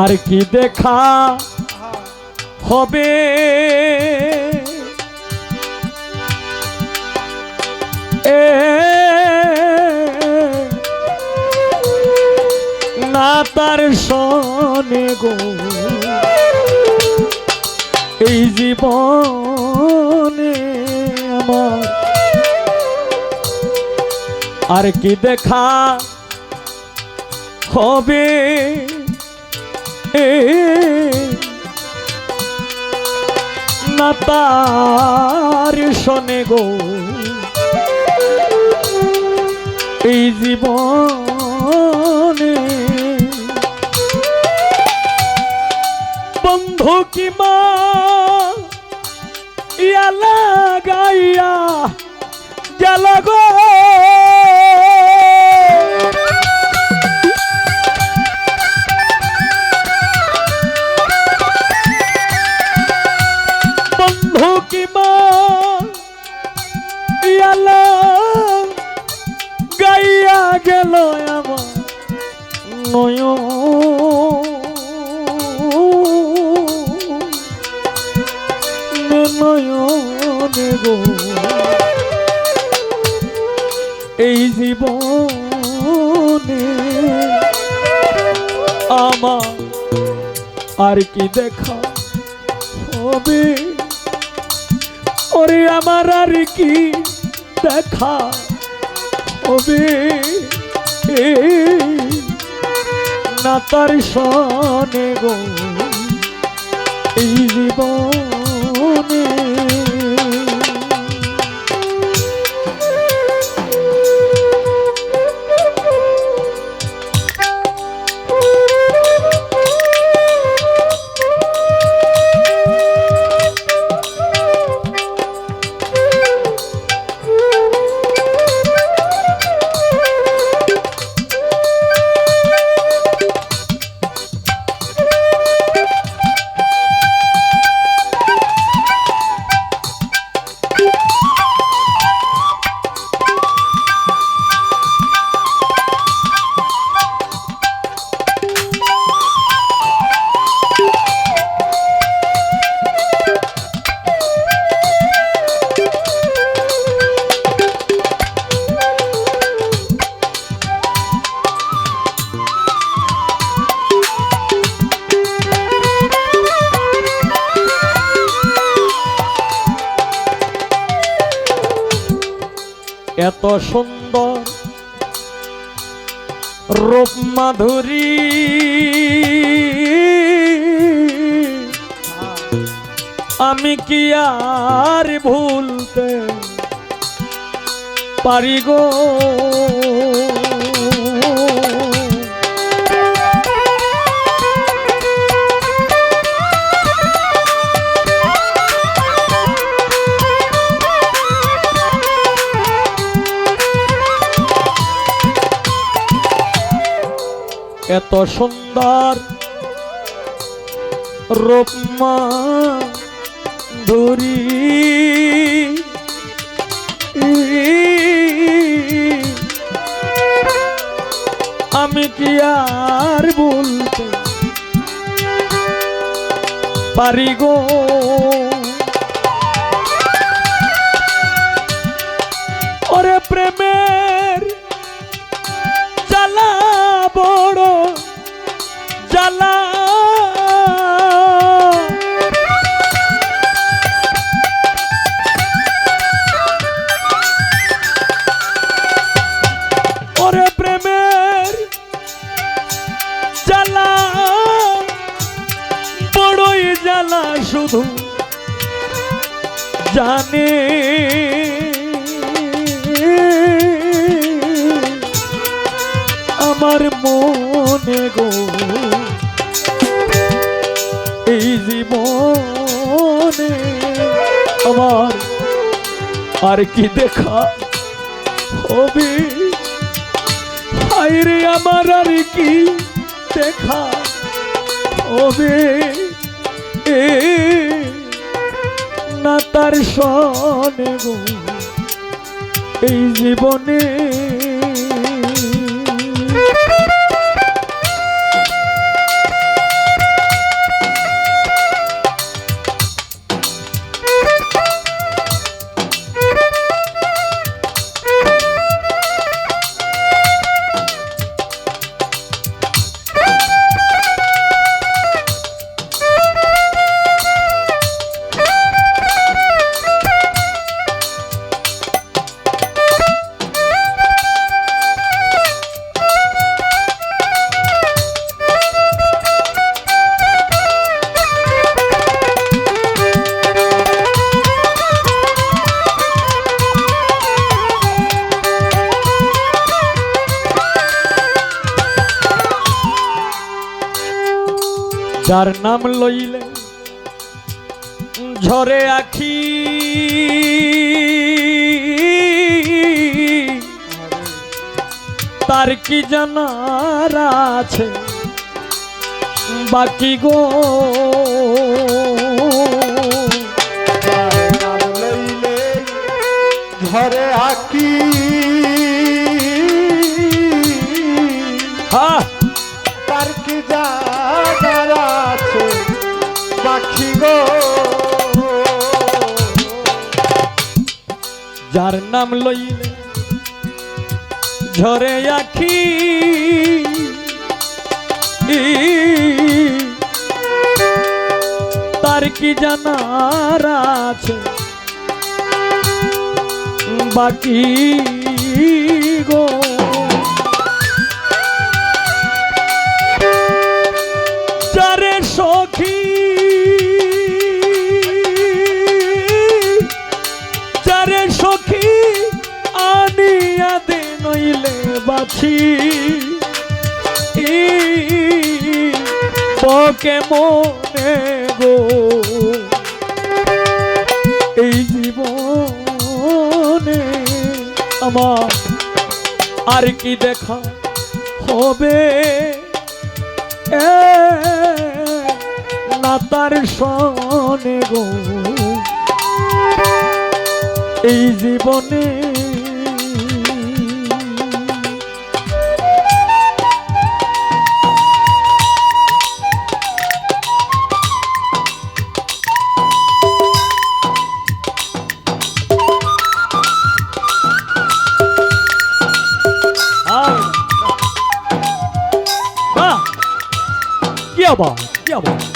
আর কি দেখা হবে? এ না তার সনে গো। এই জীবনে আমার আর কি দেখা হবে? না তার শোনে গো। এই জীবনে বন্ধু কি মা গাইয়া গেল গো। নয় নয়নে গো এই জীবনে আমার আর কি দেখা হবে? ওরে আমার আর কি দেখা হবে? না তার সনে গো এই জীবনে সুন্দর রূপ মাধুরী। আমি কি আর ভুলতে পারি গো? এত সুন্দর রূপমা ধরি আমি কি আর বলতে পারি গো? আর কি দেখা হবে? রে আমার আর কি দেখা হবে? এ না তার সনে এই জীবনে যার নাম লইলে ঝরে আখি। তার কি জানার আছে? বাকি গো। ঝরে আঁকি যার নাম লইলে ঝরে আখি। তার কি জানার আছে? বাকি গো। যারে সখী যারে সখী নইলে বাছি। বকে মনে গো। এই জীবনে আমার আর কি দেখা হবে? না তার সনে গো। এই জীবনে কি আবার কি আবার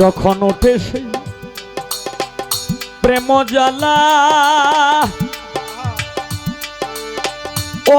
যখন ওঠে সেই প্রেম জ্বালা।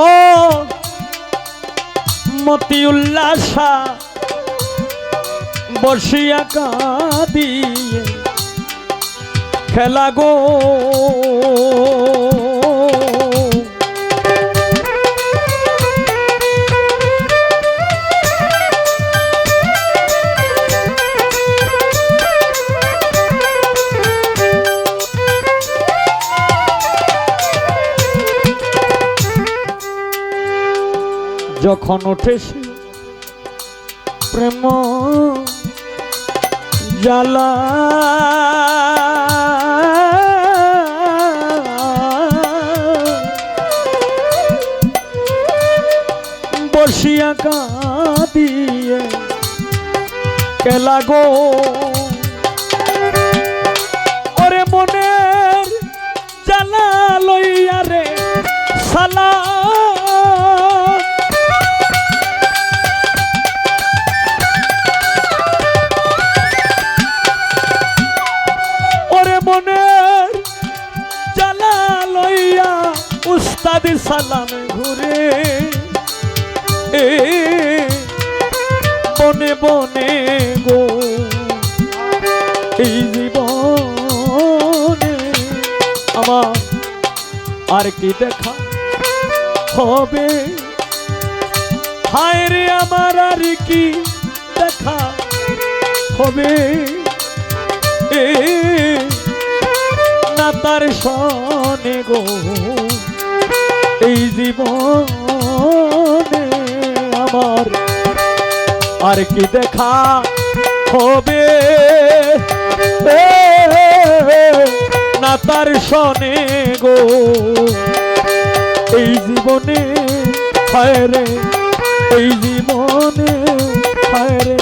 ও মতি উল্লাসা বসিয়া কাঁদিয়ে খেলা গো। যখন ওঠে সে প্রেম জ্বালা। বসিয়া কাঁদিয়ে কেলা গো। ওরে মনের জ্বালা লইয়া রে সালা। উস্তাদি সালামে ঘুরে। এ, বনে বনে গো, এই জীবনে আমার আর কি দেখা হবে? হায় রে, আমার আর কি দেখা হবে? এ, না তার সনে গো। এই জীবনে আমার আর কি দেখা হবে? না তার শনে গো। এই জীবনে হায় রে, এই জীবনে হায় রে।